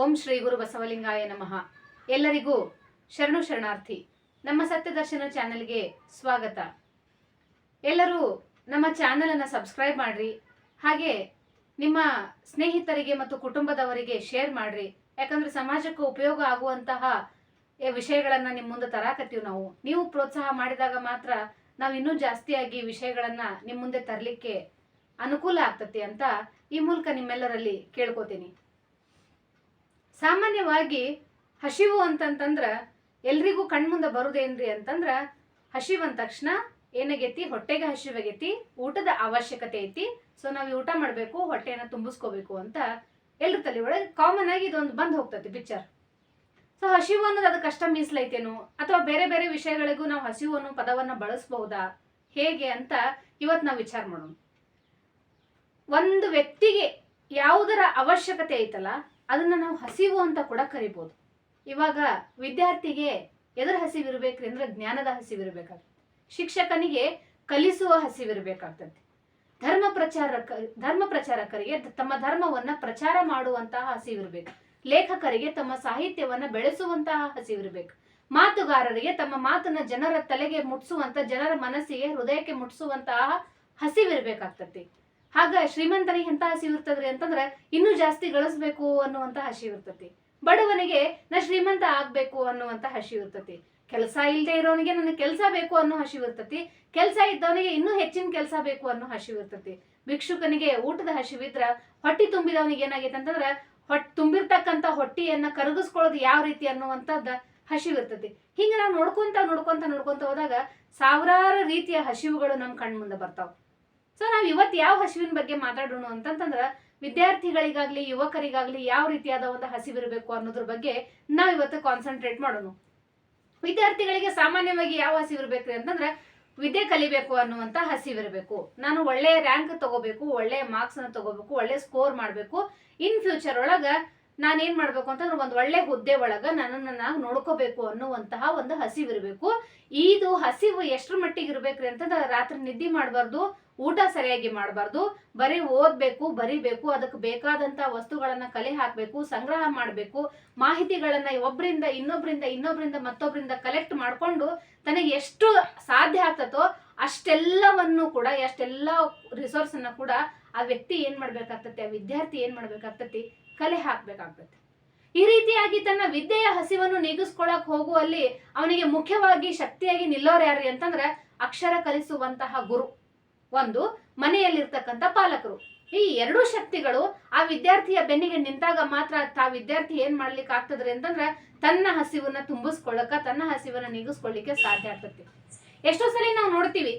ಓಂ ಶ್ರೀ ಗುರು ಬಸವಲಿಂಗಾಯ ನಮಃ. ಎಲ್ಲರಿಗೂ ಶರಣು ಶರಣಾರ್ಥಿ, ನಮ್ಮ ಸತ್ಯದರ್ಶನ ಚಾನೆಲ್ಗೆ ಸ್ವಾಗತ. ಎಲ್ಲರೂ ನಮ್ಮ ಚಾನಲನ್ನು ಸಬ್ಸ್ಕ್ರೈಬ್ ಮಾಡ್ರಿ, ಹಾಗೆ ನಿಮ್ಮ ಸ್ನೇಹಿತರಿಗೆ ಮತ್ತು ಕುಟುಂಬದವರಿಗೆ ಶೇರ್ ಮಾಡ್ರಿ. ಯಾಕಂದ್ರೆ ಸಮಾಜಕ್ಕೆ ಉಪಯೋಗ ಆಗುವಂತಹ ವಿಷಯಗಳನ್ನು ನಿಮ್ಮ ಮುಂದೆ ತರಾಕತ್ತೀವಿ ನಾವು. ನೀವು ಪ್ರೋತ್ಸಾಹ ಮಾಡಿದಾಗ ಮಾತ್ರ ನಾವು ಇನ್ನೂ ಜಾಸ್ತಿಯಾಗಿ ವಿಷಯಗಳನ್ನು ನಿಮ್ಮ ಮುಂದೆ ತರಲಿಕ್ಕೆ ಅನುಕೂಲ ಆಗ್ತತಿ ಅಂತ ಈ ಮೂಲಕ ನಿಮ್ಮೆಲ್ಲರಲ್ಲಿ ಕೇಳ್ಕೊತೀನಿ. ಸಾಮಾನ್ಯವಾಗಿ ಹಸಿವು ಅಂತಂತಂದ್ರ ಎಲ್ರಿಗೂ ಕಣ್ಮುಂದೆ ಬರುದೇನ್ರಿ ಅಂತಂದ್ರ ಹಸಿವು ಅಂದ ತಕ್ಷಣ ಏನಾಗೈತಿ? ಹೊಟ್ಟೆಗೆ ಹಸಿವಾಗೈತಿ ಊಟದ ಅವಶ್ಯಕತೆ ಐತಿ. ಸೊ ನಾವು ಊಟ ಮಾಡಬೇಕು, ಹೊಟ್ಟೆನ ತುಂಬಿಸ್ಕೋಬೇಕು ಅಂತ ಎಲ್ರ ತಲೆ ಒಳಗೆ ಕಾಮನ್ ಆಗಿ ಇದೊಂದು ಬಂದ್ ಹೋಗ್ತೈತಿ ಪಿಕ್ಚರ್ ಸೊ ಹಸಿವು ಅನ್ನೋದು ಅದಕ್ಕೆ ಕಷ್ಟ ಮೀಸಲೈತೇನು ಅಥವಾ ಬೇರೆ ಬೇರೆ ವಿಷಯಗಳಿಗೂ ನಾವು ಹಸಿವು ಅನ್ನೋ ಪದವನ್ನ ಬಳಸಬಹುದಾ ಹೇಗೆ ಅಂತ ಇವತ್ತು ನಾವು ವಿಚಾರ ಮಾಡೋಣ. ಒಂದು ವ್ಯಕ್ತಿಗೆ ಯಾವುದರ ಅವಶ್ಯಕತೆ ಐತಲ್ಲ ಅದನ್ನ ನಾವು ಹಸಿವು ಅಂತ ಕೂಡ ಕರಿಬೋದು. ಇವಾಗ ವಿದ್ಯಾರ್ಥಿಗೆ ಎದರ ಹಸಿವಿರ್ಬೇಕ್ರಿ ಅಂದ್ರೆ ಜ್ಞಾನದ ಹಸಿವಿರಬೇಕಾಗ್ತದೆ. ಶಿಕ್ಷಕನಿಗೆ ಕಲಿಸುವ ಹಸಿವಿರಬೇಕಾಗ್ತದೆ. ಧರ್ಮ ಪ್ರಚಾರಕ, ಧರ್ಮ ಪ್ರಚಾರಕರಿಗೆ ತಮ್ಮ ಧರ್ಮವನ್ನ ಪ್ರಚಾರ ಮಾಡುವಂತಹ ಹಸಿವಿರಬೇಕು. ಲೇಖಕರಿಗೆ ತಮ್ಮ ಸಾಹಿತ್ಯವನ್ನ ಬೆಳೆಸುವಂತಹ ಹಸಿವಿರ್ಬೇಕು. ಮಾತುಗಾರರಿಗೆ ತಮ್ಮ ಮಾತನ್ನ ಜನರ ತಲೆಗೆ ಮುಟ್ಸುವಂತ, ಜನರ ಮನಸ್ಸಿಗೆ ಹೃದಯಕ್ಕೆ ಮುಟ್ಸುವಂತಹ ಹಸಿವಿರ್ಬೇಕಾಗ್ತತಿ ಹಾಗ ಶ್ರೀಮಂತನಿಗೆ ಎಂತ ಹಸಿ ಇರ್ತದ್ರಿ ಅಂತಂದ್ರೆ ಇನ್ನೂ ಜಾಸ್ತಿ ಗಳಿಸ್ಬೇಕು ಅನ್ನುವಂತ ಹಸಿ ಇರ್ತತಿ. ಬಡವನಿಗೆ ನಾ ಶ್ರೀಮಂತ ಆಗ್ಬೇಕು ಅನ್ನುವಂತ ಹಸಿ ಇರ್ತತಿ. ಕೆಲಸ ಇಲ್ಲದೆ ಇರೋನಿಗೆ ನನಗೆ ಕೆಲಸ ಬೇಕು ಅನ್ನೋ ಹಸಿ ಇರ್ತತಿ. ಕೆಲಸ ಇದ್ದವನಿಗೆ ಇನ್ನೂ ಹೆಚ್ಚಿನ ಕೆಲಸ ಬೇಕು ಅನ್ನೋ ಹಸಿ ಇರ್ತತಿ. ಭಿಕ್ಷುಕನಿಗೆ ಊಟದ ಹಸಿವಿದ್ರ ಹೊಟ್ಟಿ ತುಂಬಿದವನಿಗೆ ಏನಾಗೈತೆ ಅಂತಂದ್ರ ಹೊಟ್ ತುಂಬಿರ್ತಕ್ಕಂಥ ಹೊಟ್ಟಿಯನ್ನ ಕರಗಿಸ್ಕೊಳ್ಳೋದು ಯಾವ ರೀತಿ ಅನ್ನುವಂಥದ್ದ ಹಸಿವು ಇರ್ತತಿ. ಹಿಂಗೆ ನಾವು ನೋಡ್ಕೊಂತ ನೋಡ್ಕೊಂತ ನೋಡ್ಕೊಂತ ಹೋದಾಗ ಸಾವಿರಾರು ರೀತಿಯ ಹಸಿವುಗಳು ನಮ್ಮ ಕಣ್ಮುಂದೆ ಬರ್ತಾವ. ಸೊ ನಾವು ಇವತ್ತು ಯಾವ ಹಸಿವಿನ ಬಗ್ಗೆ ಮಾತಾಡೋಣ ಅಂತಂತಂದ್ರ ವಿದ್ಯಾರ್ಥಿಗಳಿಗಾಗ್ಲಿ, ಯುವಕರಿಗಾಗ್ಲಿ ಯಾವ ರೀತಿಯಾದ ಒಂದು ಹಸಿವಿರಬೇಕು ಅನ್ನೋದ್ರ ಬಗ್ಗೆ ನಾವು ಇವತ್ತು ಕಾನ್ಸಂಟ್ರೇಟ್ ಮಾಡೋಣ. ವಿದ್ಯಾರ್ಥಿಗಳಿಗೆ ಸಾಮಾನ್ಯವಾಗಿ ಯಾವ ಹಸಿವಿರ್ಬೇಕ್ರಿ ಅಂತಂದ್ರೆ ವಿದ್ಯೆ ಕಲಿಬೇಕು ಅನ್ನುವಂತ ಹಸಿವಿರಬೇಕು ನಾನು ಒಳ್ಳೆ ರ್ಯಾಂಕ್ ತಗೋಬೇಕು, ಒಳ್ಳೆ ಮಾರ್ಕ್ಸ್ ತಗೋಬೇಕು, ಒಳ್ಳೆ ಸ್ಕೋರ್ ಮಾಡಬೇಕು. ಇನ್ ಫ್ಯೂಚರ್ ಒಳಗ ನಾನು ಏನು ಮಾಡ್ಬೇಕು ಅಂತಂದ್ರೆ ಒಂದು ಒಳ್ಳೆ ಹುದ್ದೆ ಒಳಗ ನನ್ನನ್ನು ನಾವು ನೋಡ್ಕೋಬೇಕು ಅನ್ನುವಂತಹ ಒಂದು ಹಸಿವಿರಬೇಕು. ಇದು ಹಸಿವು ಎಷ್ಟ್ರ ಮಟ್ಟಿಗೆ ಇರ್ಬೇಕ್ರಿ ಅಂತಂದ್ರೆ ರಾತ್ರಿ ನಿದ್ದೆ ಮಾಡಬಾರ್ದು, ಊಟ ಸರಿಯಾಗಿ ಮಾಡಬಾರ್ದು. ಬರೀ ಓದ್ಬೇಕು, ಬರಿಬೇಕು ಅದಕ್ಕೆ ಬೇಕಾದಂತ ವಸ್ತುಗಳನ್ನ ಕಲೆ ಹಾಕ್ಬೇಕು, ಸಂಗ್ರಹ ಮಾಡಬೇಕು, ಮಾಹಿತಿಗಳನ್ನ ಒಬ್ಬರಿಂದ ಇನ್ನೊಬ್ಬರಿಂದ ಇನ್ನೊಬ್ಬರಿಂದ ಮತ್ತೊಬ್ಬರಿಂದ ಕಲೆಕ್ಟ್ ಮಾಡ್ಕೊಂಡು ತನಗೆ ಎಷ್ಟು ಸಾಧ್ಯ ಆಗ್ತತೋ ಅಷ್ಟೆಲ್ಲವನ್ನು ಕೂಡ, ಎಷ್ಟೆಲ್ಲ ರಿಸೋರ್ಸ್ ಅನ್ನ ಕೂಡ ಆ ವ್ಯಕ್ತಿ ಏನ್ ಮಾಡ್ಬೇಕಾಗ್ತತಿ, ಆ ವಿದ್ಯಾರ್ಥಿ ಏನ್ ಮಾಡ್ಬೇಕಾಗ್ತತಿ ಕಲೆ ಹಾಕ್ಬೇಕಾಗ್ಬೇಕು ಈ ರೀತಿಯಾಗಿ ತನ್ನ ವಿದ್ಯೆಯ ಹಸಿವನ್ನು ನೀಗಿಸ್ಕೊಳಕ್ ಹೋಗುವಲ್ಲಿ ಅವನಿಗೆ ಮುಖ್ಯವಾಗಿ ಶಕ್ತಿಯಾಗಿ ನಿಲ್ಲೋರು ಯಾರು ಅಂತಂದ್ರೆ ಅಕ್ಷರ ಕಲಿಸುವಂತಹ ಗುರು. ಒಂದು, ಮನೆಯಲ್ಲಿರ್ತಕ್ಕಂಥ ಪಾಲಕರು. ಈ ಎರಡೂ ಶಕ್ತಿಗಳು ಆ ವಿದ್ಯಾರ್ಥಿಯ ಬೆನ್ನಿಗೆ ನಿಂತಾಗ ಮಾತ್ರ ತಾ ವಿದ್ಯಾರ್ಥಿ ಏನ್ ಮಾಡ್ಲಿಕ್ಕೆ ಆಗ್ತದ್ರಿ ಅಂತಂದ್ರೆ ತನ್ನ ಹಸಿವನ್ನ ತುಂಬಿಸ್ಕೊಳ್ಳಕ ತನ್ನ ಹಸಿವನ್ನ ನೀಗಿಸ್ಕೊಳ್ಳಿಕ್ಕೆ ಸಾಧ್ಯ ಆಗ್ತತಿ ಎಷ್ಟೋ ಸಲ ನಾವು ನೋಡ್ತೀವಿ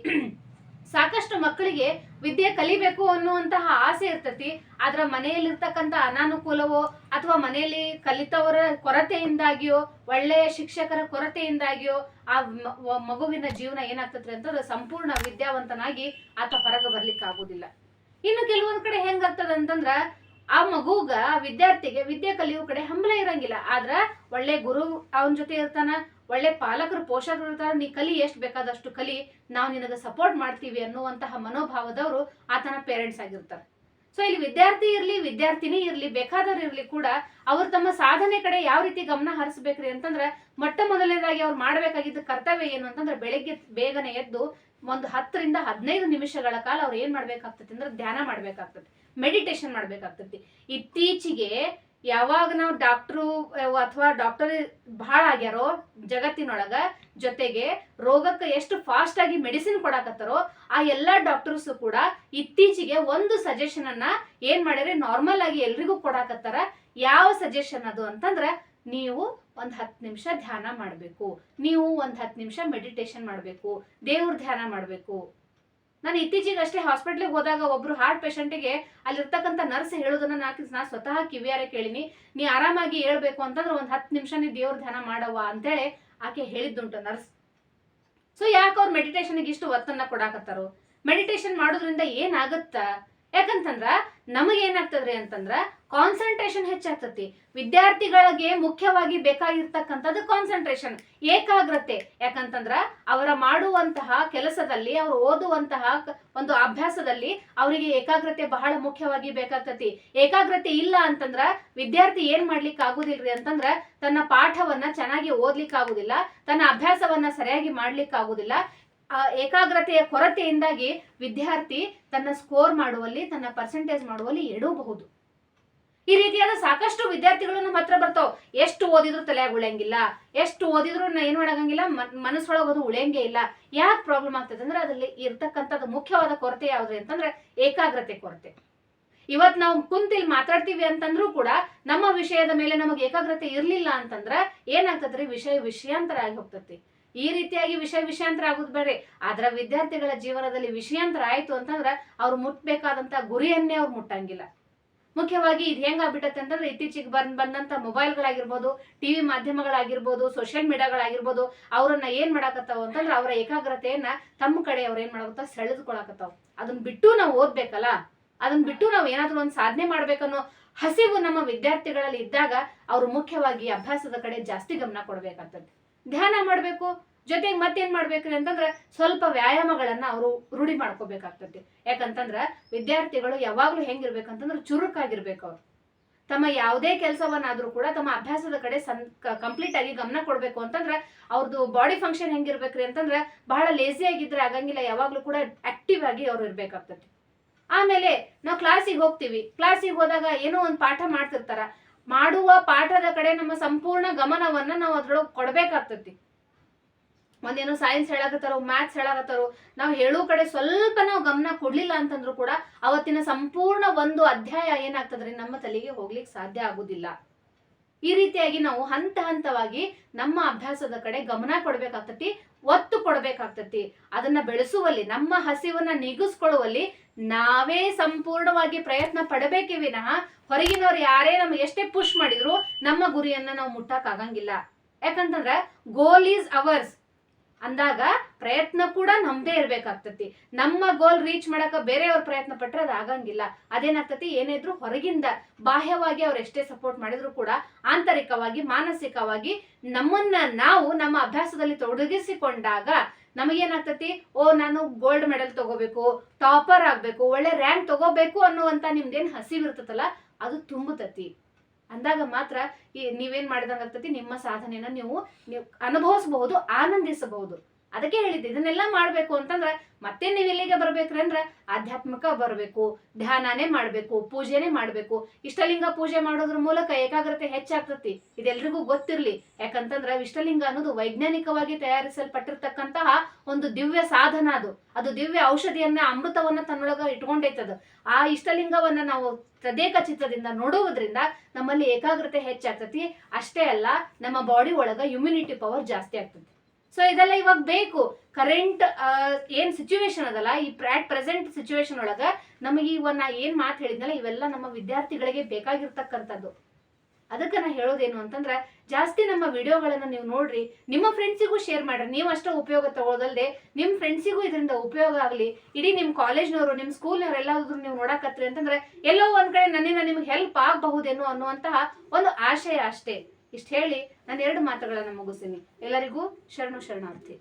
ಸಾಕಷ್ಟು ಮಕ್ಕಳಿಗೆ ವಿದ್ಯೆ ಕಲಿಬೇಕು ಅನ್ನುವಂತಹ ಆಸೆ ಇರ್ತತಿ. ಆದ್ರ ಮನೆಯಲ್ಲಿರ್ತಕ್ಕಂಥ ಅನಾನುಕೂಲವೋ ಅಥವಾ ಮನೆಯಲ್ಲಿ ಕಲಿತವರ ಕೊರತೆಯಿಂದಾಗಿಯೋ ಒಳ್ಳೆಯ ಶಿಕ್ಷಕರ ಕೊರತೆಯಿಂದಾಗಿಯೋ ಆ ಮಗುವಿನ ಜೀವನ ಏನಾಗ್ತತ್ರಿ ಅಂತಂದ್ರೆ ಸಂಪೂರ್ಣ ವಿದ್ಯಾವಂತನಾಗಿ ಆತ ಹೊರಗೆ ಬರ್ಲಿಕ್ಕೆ ಆಗುದಿಲ್ಲ ಇನ್ನು ಕೆಲವೊಂದು ಕಡೆ ಹೆಂಗಾಗ್ತದ ಅಂತಂದ್ರ ಆ ಮಗುಗ ವಿದ್ಯಾರ್ಥಿಗೆ ವಿದ್ಯೆ ಕಲಿಯೋ ಕಡೆ ಹಂಬಲ ಇರಂಗಿಲ್ಲ. ಆದ್ರ ಒಳ್ಳೆ ಗುರು ಅವನ ಜೊತೆ ಇರ್ತಾನ ಒಳ್ಳೆ ಪಾಲಕರು ಪೋಷಕರು ನೀ ಕಲಿ ಎಷ್ಟು ಬೇಕಾದಷ್ಟು ಕಲಿ ನಾವು ನಿನಗೆ ಸಪೋರ್ಟ್ ಮಾಡ್ತೀವಿ ಅನ್ನುವಂತಹ ಮನೋಭಾವದವರು ಆತನ ಪೇರೆಂಟ್ಸ್ ಆಗಿರ್ತಾರೆ. ಸೊ ಇಲ್ಲಿ ವಿದ್ಯಾರ್ಥಿ ಇರಲಿ, ವಿದ್ಯಾರ್ಥಿನಿ ಇರ್ಲಿ, ಬೇಕಾದವ್ರು ಇರಲಿ ಕೂಡ ಅವರು ತಮ್ಮ ಸಾಧನೆ ಕಡೆ ಯಾವ ರೀತಿ ಗಮನ ಹರಿಸ್ಬೇಕ್ರಿ ಅಂತಂದ್ರೆ ಮೊಟ್ಟ ಮೊದಲನೇದಾಗಿ ಅವ್ರು ಮಾಡಬೇಕಾಗಿದ್ದ ಕರ್ತವ್ಯ ಏನು ಅಂತಂದ್ರೆ ಬೆಳಿಗ್ಗೆ ಬೇಗನೆ ಎದ್ದು ಒಂದು ಹತ್ತರಿಂದ ಹದಿನೈದು ನಿಮಿಷಗಳ ಕಾಲ ಅವ್ರು ಏನ್ ಮಾಡ್ಬೇಕಾಗ್ತತಿ ಅಂದ್ರೆ ಧ್ಯಾನ ಮಾಡ್ಬೇಕಾಗ್ತತಿ ಮೆಡಿಟೇಷನ್ ಮಾಡ್ಬೇಕಾಗ್ತತಿ. ಇತ್ತೀಚೆಗೆ ಯಾವಾಗ ನಾವು ಡಾಕ್ಟ್ರು ಅಥವಾ ಡಾಕ್ಟರ್ ಬಹಳ ಆಗ್ಯಾರೋ ಜಗತ್ತಿನೊಳಗ ಜೊತೆಗೆ ರೋಗಕ್ಕೆ ಎಷ್ಟು ಫಾಸ್ಟ್ ಆಗಿ ಮೆಡಿಸಿನ್ ಕೊಡಾಕತ್ತಾರೋ ಆ ಎಲ್ಲ ಡಾಕ್ಟರ್ಸ್ ಕೂಡ ಇತ್ತೀಚೆಗೆ ಒಂದು ಸಜೆಷನ್ ಅನ್ನ ಏನ್ ಮಾಡ್ಯಾರ ನಾರ್ಮಲ್ ಆಗಿ ಎಲ್ರಿಗೂ ಕೊಡಾಕತ್ತಾರ. ಯಾವ ಸಜೆಷನ್ ಅದು ಅಂತಂದ್ರ ನೀವು ಒಂದು ಹತ್ತು ನಿಮಿಷ ಧ್ಯಾನ ಮಾಡಬೇಕು. ನೀವು ಒಂದು ಹತ್ತು ನಿಮಿಷ ಮೆಡಿಟೇಷನ್ ಮಾಡಬೇಕು. ದೇವ್ರ ಧ್ಯಾನ ಮಾಡಬೇಕು. ನಾನು ಇತ್ತೀಚೆಗೆ ಅಷ್ಟೇ ಹಾಸ್ಪಿಟ್ಲಿಗೆ ಹೋದಾಗ ಒಬ್ರು ಹಾರ್ಟ್ ಪೇಷಂಟಿಗೆ ಅಲ್ಲಿರ್ತಕ್ಕಂಥ ನರ್ಸ್ ಹೇಳೋದನ್ನ ನಾನು ನಾ ಸ್ವತಃ ಕಿವಿಯಾರೆ ಕೇಳಿನಿ. ನೀ ಆರಾಮಾಗಿ ಹೇಳ್ಬೇಕು ಅಂತಂದ್ರೆ ಒಂದು ಹತ್ತು ನಿಮಿಷ ನೀ ದೇವ್ರ ಧ್ಯಾನ ಮಾಡವ್ವ ಅಂತೇಳಿ ಆಕೆ ಹೇಳಿದ್ದುಂಟು ನರ್ಸ್ ಸೊ ಯಾಕೆ ಅವ್ರು ಮೆಡಿಟೇಷನ್ಗೆ ಇಷ್ಟು ಒತ್ತನ್ನ ಕೊಡಾಕತ್ತಾರೋ? ಮೆಡಿಟೇಷನ್ ಮಾಡೋದ್ರಿಂದ ಏನಾಗತ್ತ? ಯಾಕಂತಂದ್ರ ನಮಗೇನಾಗ್ತದ್ರಿ ಅಂತಂದ್ರ ಕಾನ್ಸಂಟ್ರೇಷನ್ ಹೆಚ್ಚಾಗ್ತತಿ. ವಿದ್ಯಾರ್ಥಿಗಳಿಗೆ ಮುಖ್ಯವಾಗಿ ಬೇಕಾಗಿರ್ತಕ್ಕಂಥದ್ದು ಕಾನ್ಸಂಟ್ರೇಷನ್ ಏಕಾಗ್ರತೆ. ಯಾಕಂತಂದ್ರ ಅವರ ಮಾಡುವಂತಹ ಕೆಲಸದಲ್ಲಿ, ಅವರು ಓದುವಂತಹ ಒಂದು ಅಭ್ಯಾಸದಲ್ಲಿ ಅವರಿಗೆ ಏಕಾಗ್ರತೆ ಬಹಳ ಮುಖ್ಯವಾಗಿ ಬೇಕಾಗ್ತತಿ. ಏಕಾಗ್ರತೆ ಇಲ್ಲ ಅಂತಂದ್ರ ವಿದ್ಯಾರ್ಥಿ ಏನ್ ಮಾಡ್ಲಿಕ್ಕೆ ಆಗುದಿಲ್ರಿ ಅಂತಂದ್ರ ತನ್ನ ಪಾಠವನ್ನ ಚೆನ್ನಾಗಿ ಓದ್ಲಿಕ್ಕೆ ಆಗುದಿಲ್ಲ ತನ್ನ ಅಭ್ಯಾಸವನ್ನ ಸರಿಯಾಗಿ ಮಾಡ್ಲಿಕ್ಕೆ ಆಗುದಿಲ್ಲ ಏಕಾಗ್ರತೆಯ ಕೊರತೆಯಿಂದಾಗಿ ವಿದ್ಯಾರ್ಥಿ ತನ್ನ ಸ್ಕೋರ್ ಮಾಡುವಲ್ಲಿ, ತನ್ನ ಪರ್ಸೆಂಟೇಜ್ ಮಾಡುವಲ್ಲಿ ಎಡಬಹುದು ಈ ರೀತಿಯಾದ ಸಾಕಷ್ಟು ವಿದ್ಯಾರ್ಥಿಗಳು ನಮ್ಮ ಹತ್ರ ಬರ್ತಾವ. ಎಷ್ಟು ಓದಿದ್ರು ತಲೆಯಾಗ ಉಳಿಯಂಗಿಲ್ಲ. ಎಷ್ಟು ಓದಿದ್ರು ಏನು ಮಾಡಂಗಿಲ್ಲ. ಮನಸ್ಸೊಳಗೆ ಅದು ಉಳಿಯಂಗೆ ಇಲ್ಲ. ಯಾಕೆ ಪ್ರಾಬ್ಲಮ್ ಆಗ್ತದೆ ಅಂದ್ರೆ ಅದ್ರಲ್ಲಿ ಇರ್ತಕ್ಕಂಥದ್ದು ಮುಖ್ಯವಾದ ಕೊರತೆ ಯಾವ್ದು ಅಂತಂದ್ರೆ ಏಕಾಗ್ರತೆ ಕೊರತೆ. ಇವತ್ ನಾವು ಕುಂತಿಲ್ ಮಾತಾಡ್ತೀವಿ ಅಂತಂದ್ರೂ ಕೂಡ ನಮ್ಮ ವಿಷಯದ ಮೇಲೆ ನಮಗೆ ಏಕಾಗ್ರತೆ ಇರ್ಲಿಲ್ಲ ಅಂತಂದ್ರ ಏನಾಗ್ತದ್ರಿ? ವಿಷಯ ವಿಷಯಾಂತರ ಆಗಿ ಹೋಗ್ತತಿ. ಈ ರೀತಿಯಾಗಿ ವಿಷಯ ವಿಷಯಾಂತರ ಆಗುದು ಬೇಡ್ರಿ. ಆದ್ರ ವಿದ್ಯಾರ್ಥಿಗಳ ಜೀವನದಲ್ಲಿ ವಿಷಯಾಂತರ ಆಯ್ತು ಅಂತಂದ್ರ ಅವ್ರು ಮುಟ್ಬೇಕಾದಂತ ಗುರಿಯನ್ನೇ ಅವ್ರು ಮುಟ್ಟಂಗಿಲ್ಲ. ಮುಖ್ಯವಾಗಿ ಇದು ಹೆಂಗಾಗ್ಬಿಟ್ಟತ್ತೆ ಅಂತಂದ್ರೆ ಇತ್ತೀಚೆಗೆ ಬಂದ್ ಬಂದಂತ ಮೊಬೈಲ್ಗಳಾಗಿರ್ಬೋದು, ಟಿವಿ ಮಾಧ್ಯಮಗಳಾಗಿರ್ಬೋದು, ಸೋಷಿಯಲ್ ಮೀಡಿಯಾಗಳಾಗಿರ್ಬೋದು, ಅವ್ರನ್ನ ಏನ್ ಮಾಡಾಕತ್ತಾವ ಅಂತಂದ್ರೆ ಅವರ ಏಕಾಗ್ರತೆಯನ್ನ ತಮ್ಮ ಕಡೆ ಅವ್ರ ಏನ್ ಮಾಡಾಕತ್ತಾವ ಸೆಳೆದುಕೊಳಕತ್ತಾವ. ಅದನ್ನ ಬಿಟ್ಟು ನಾವು ಓದ್ಬೇಕಲ್ಲ? ಅದನ್ನ ಬಿಟ್ಟು ನಾವು ಏನಾದ್ರೂ ಒಂದು ಸಾಧನೆ ಮಾಡ್ಬೇಕನ್ನೋ ಹಸಿವು ನಮ್ಮ ವಿದ್ಯಾರ್ಥಿಗಳಲ್ಲಿ ಇದ್ದಾಗ ಅವರು ಮುಖ್ಯವಾಗಿ ಅಭ್ಯಾಸದ ಕಡೆ ಜಾಸ್ತಿ ಗಮನ ಕೊಡ್ಬೇಕಾಗ್ತದೆ. ಧ್ಯಾನ ಮಾಡಬೇಕು, ಜೊತೆಗೆ ಮತ್ತೇನ್ ಮಾಡ್ಬೇಕ್ರಿ ಅಂತಂದ್ರೆ ಸ್ವಲ್ಪ ವ್ಯಾಯಾಮಗಳನ್ನ ಅವರು ರೂಢಿ ಮಾಡ್ಕೋಬೇಕಾಗ್ತದೆ. ಯಾಕಂತಂದ್ರ ವಿದ್ಯಾರ್ಥಿಗಳು ಯಾವಾಗ್ಲೂ ಹೆಂಗಿರ್ಬೇಕಂತಂದ್ರೆ ಚುರುಕಾಗಿರ್ಬೇಕು ಅವ್ರು. ತಮ್ಮ ಯಾವುದೇ ಕೆಲಸವನ್ನಾದ್ರೂ ಕೂಡ ತಮ್ಮ ಅಭ್ಯಾಸದ ಕಡೆ ಸನ್ ಕಂಪ್ಲೀಟ್ ಆಗಿ ಗಮನ ಕೊಡಬೇಕು ಅಂತಂದ್ರೆ ಅವ್ರದ್ದು ಬಾಡಿ ಫಂಕ್ಷನ್ ಹೆಂಗಿರ್ಬೇಕ್ರಿ ಅಂತಂದ್ರೆ ಬಹಳ ಲೇಸಿ ಆಗಿದ್ರೆ ಆಗಂಗಿಲ್ಲ, ಯಾವಾಗ್ಲೂ ಕೂಡ ಆಕ್ಟಿವ್ ಆಗಿ ಅವ್ರು ಇರ್ಬೇಕಾಗ್ತದೆ. ಆಮೇಲೆ ನಾವು ಕ್ಲಾಸಿಗೆ ಹೋಗ್ತೀವಿ. ಕ್ಲಾಸಿಗೆ ಹೋದಾಗ ಏನೋ ಒಂದು ಪಾಠ ಮಾಡ್ತಿರ್ತಾರ. ಮಾಡುವ ಪಾಠದ ಕಡೆ ನಮ್ಮ ಸಂಪೂರ್ಣ ಗಮನವನ್ನ ನಾವು ಅದ್ರೊಳಗೆ ಕೊಡ್ಬೇಕಾಗ್ತತಿ. ಒಂದೇನೋ ಸೈನ್ಸ್ ಹೇಳಾಕತ್ತಾರೋ ಮ್ಯಾಥ್ಸ್ ಹೇಳಾಕತ್ತಾರೋ, ನಾವು ಹೇಳೋ ಕಡೆ ಸ್ವಲ್ಪ ನಾವು ಗಮನ ಕೊಡ್ಲಿಲ್ಲ ಅಂತಂದ್ರೂ ಕೂಡ ಅವತ್ತಿನ ಸಂಪೂರ್ಣ ಒಂದು ಅಧ್ಯಾಯ ಏನಾಗ್ತದ್ರಿ? ನಮ್ಮ ತಲೆಗೆ ಹೋಗ್ಲಿಕ್ಕೆ ಸಾಧ್ಯ ಆಗುದಿಲ್ಲ. ಈ ರೀತಿಯಾಗಿ ನಾವು ಹಂತ ಹಂತವಾಗಿ ನಮ್ಮ ಅಭ್ಯಾಸದ ಕಡೆ ಗಮನ ಕೊಡ್ಬೇಕಾಗ್ತತಿ, ಒತ್ತು ಕೊಡ್ಬೇಕಾಗ್ತತಿ. ಅದನ್ನ ಬೆಳೆಸುವಲ್ಲಿ, ನಮ್ಮ ಹಸಿವನ್ನ ನೀಗಿಸ್ಕೊಳ್ಳುವಲ್ಲಿ ನಾವೇ ಸಂಪೂರ್ಣವಾಗಿ ಪ್ರಯತ್ನ ಪಡಬೇಕೇ ವಿನಃ ಹೊರಗಿನವ್ರು ಯಾರೇ ನಮ್ಗೆ ಎಷ್ಟೇ ಪುಷ್ ಮಾಡಿದ್ರು ನಮ್ಮ ಗುರಿಯನ್ನ ನಾವು ಮುಟ್ಟಕ್ ಆಗಂಗಿಲ್ಲ ಯಾಕಂತಂದ್ರ ಗೋಲ್ ಈಸ್ ಅವರ್ಸ್ ಅಂದಾಗ ಪ್ರಯತ್ನ ಕೂಡ ನಮ್ದೇ ಇರ್ಬೇಕಾಗ್ತತಿ. ನಮ್ಮ ಗೋಲ್ ರೀಚ್ ಮಾಡಕ ಬೇರೆಯವ್ರ ಪ್ರಯತ್ನ ಪಟ್ರೆ ಅದು ಆಗಂಗಿಲ್ಲ. ಅದೇನಾಗ್ತತಿ? ಏನಿದ್ರು ಹೊರಗಿಂದ ಬಾಹ್ಯವಾಗಿ ಅವ್ರು ಎಷ್ಟೇ ಸಪೋರ್ಟ್ ಮಾಡಿದ್ರು ಕೂಡ ಆಂತರಿಕವಾಗಿ, ಮಾನಸಿಕವಾಗಿ ನಮ್ಮನ್ನ ನಾವು ನಮ್ಮ ಅಭ್ಯಾಸದಲ್ಲಿ ತೊಡಗಿಸಿಕೊಂಡಾಗ ನಮಗೇನಾಗ್ತತಿ? ಓ, ನಾನು ಗೋಲ್ಡ್ ಮೆಡಲ್ ತಗೋಬೇಕು ಟಾಪರ್ ಆಗ್ಬೇಕು, ಒಳ್ಳೆ ರ್ಯಾಂಕ್ ತಗೋಬೇಕು ಅನ್ನುವಂತ ನಿಮ್ದೇನ್ ಹಸಿವಿರ್ತತಲ್ಲ ಅದು ತುಂಬುತ್ತತಿ ಅಂದಾಗ ಮಾತ್ರ ಈ ನೀವೇನ್ ಮಾಡಿದಂಗ ಆಗ್ತತಿ ನಿಮ್ಮ ಸಾಧನೆಯನ್ನ ನೀವು ನೀವು ಅನುಭವಿಸಬಹುದು ಆನಂದಿಸಬಹುದು. ಅದಕ್ಕೆ ಹೇಳಿದ್ದೆ, ಇದನ್ನೆಲ್ಲ ಮಾಡಬೇಕು ಅಂತಂದ್ರ ಮತ್ತೆ ನೀವು ಇಲ್ಲಿಗೆ ಬರ್ಬೇಕ್ರಿ ಅಂದ್ರ ಆಧ್ಯಾತ್ಮಿಕ ಬರಬೇಕು, ಧ್ಯಾನನೇ ಮಾಡಬೇಕು, ಪೂಜೆನೇ ಮಾಡಬೇಕು. ಇಷ್ಟಲಿಂಗ ಪೂಜೆ ಮಾಡೋದ್ರ ಮೂಲಕ ಏಕಾಗ್ರತೆ ಹೆಚ್ಚಾಗ್ತತಿ, ಇದೆಲ್ರಿಗೂ ಗೊತ್ತಿರಲಿ. ಯಾಕಂತಂದ್ರೆ ಇಷ್ಟಲಿಂಗ ಅನ್ನೋದು ವೈಜ್ಞಾನಿಕವಾಗಿ ತಯಾರಿಸಲ್ಪಟ್ಟಿರ್ತಕ್ಕಂತಹ ಒಂದು ದಿವ್ಯ ಸಾಧನ ಅದು. ಅದು ದಿವ್ಯ ಔಷಧಿಯನ್ನ, ಅಮೃತವನ್ನ ತನ್ನೊಳಗ ಇಟ್ಕೊಂಡೈತದು. ಆ ಇಷ್ಟಲಿಂಗವನ್ನ ನಾವು ತದೇಕ ಚಿತ್ರದಿಂದ ನೋಡುವುದರಿಂದ ನಮ್ಮಲ್ಲಿ ಏಕಾಗ್ರತೆ ಹೆಚ್ಚಾಗ್ತತಿ. ಅಷ್ಟೇ ಅಲ್ಲ, ನಮ್ಮ ಬಾಡಿ ಒಳಗ ಇಮ್ಯುನಿಟಿ ಪವರ್ ಜಾಸ್ತಿ ಆಗ್ತದೆ ಸೊ ಇದೆಲ್ಲ ಇವಾಗ ಬೇಕು. ಕರೆಂಟ್ ಏನ್ ಸಿಚುವೇಶನ್ ಅದಲ್ಲ, ಈ ಪ್ರಾಟ್ ಪ್ರೆಸೆಂಟ್ ಸಿಚುವೇಶನ್ ಒಳಗ ನಮಗೆ ಇವಾಗ ನಾ ಏನ್ ಮಾತು ಹೇಳಿದ್ನಲ್ಲ, ಇವೆಲ್ಲ ನಮ್ಮ ವಿದ್ಯಾರ್ಥಿಗಳಿಗೆ ಬೇಕಾಗಿರ್ತಕ್ಕಂಥದ್ದು. ಅದಕ್ಕೆ ನಾ ಹೇಳೋದೇನು ಅಂತಂದ್ರೆ, ಜಾಸ್ತಿ ನಮ್ಮ ವಿಡಿಯೋಗಳನ್ನು ನೀವು ನೋಡ್ರಿ, ನಿಮ್ಮ ಫ್ರೆಂಡ್ಸಿಗೂ ಶೇರ್ ಮಾಡ್ರಿ. ನೀವು ಅಷ್ಟೇ ಉಪಯೋಗ ತಗೊಳ್ಳೋದಲ್ಲದೆ ನಿಮ್ಮ ಫ್ರೆಂಡ್ಸಿಗೂ ಇದರಿಂದ ಉಪಯೋಗ ಆಗಲಿ. ಇಡೀ ನಿಮ್ಮ ಕಾಲೇಜ್ನವರು ನಿಮ್ಮ ಸ್ಕೂಲ್ನವ್ರು ಎಲ್ಲಾದ್ರೂ ನೀವು ನೋಡಕತ್ರಿ ಅಂತಂದ್ರೆ, ಎಲ್ಲೋ ಒಂದ್ ಕಡೆ ನನ್ನಿಂದ ನಿಮ್ಗೆ ಹೆಲ್ಪ್ ಆಗಬಹುದೇನೋ ಅನ್ನುವಂತಹ ಒಂದು ಆಶಯ ಅಷ್ಟೇ. ಇಷ್ಟು ಹೇಳಿ ನಾನು ಎರಡು ಮಾತುಗಳನ್ನು ಮುಗಿಸ್ತೀನಿ. ಎಲ್ಲರಿಗೂ ಶರಣು ಶರಣಾರ್ಥಿ.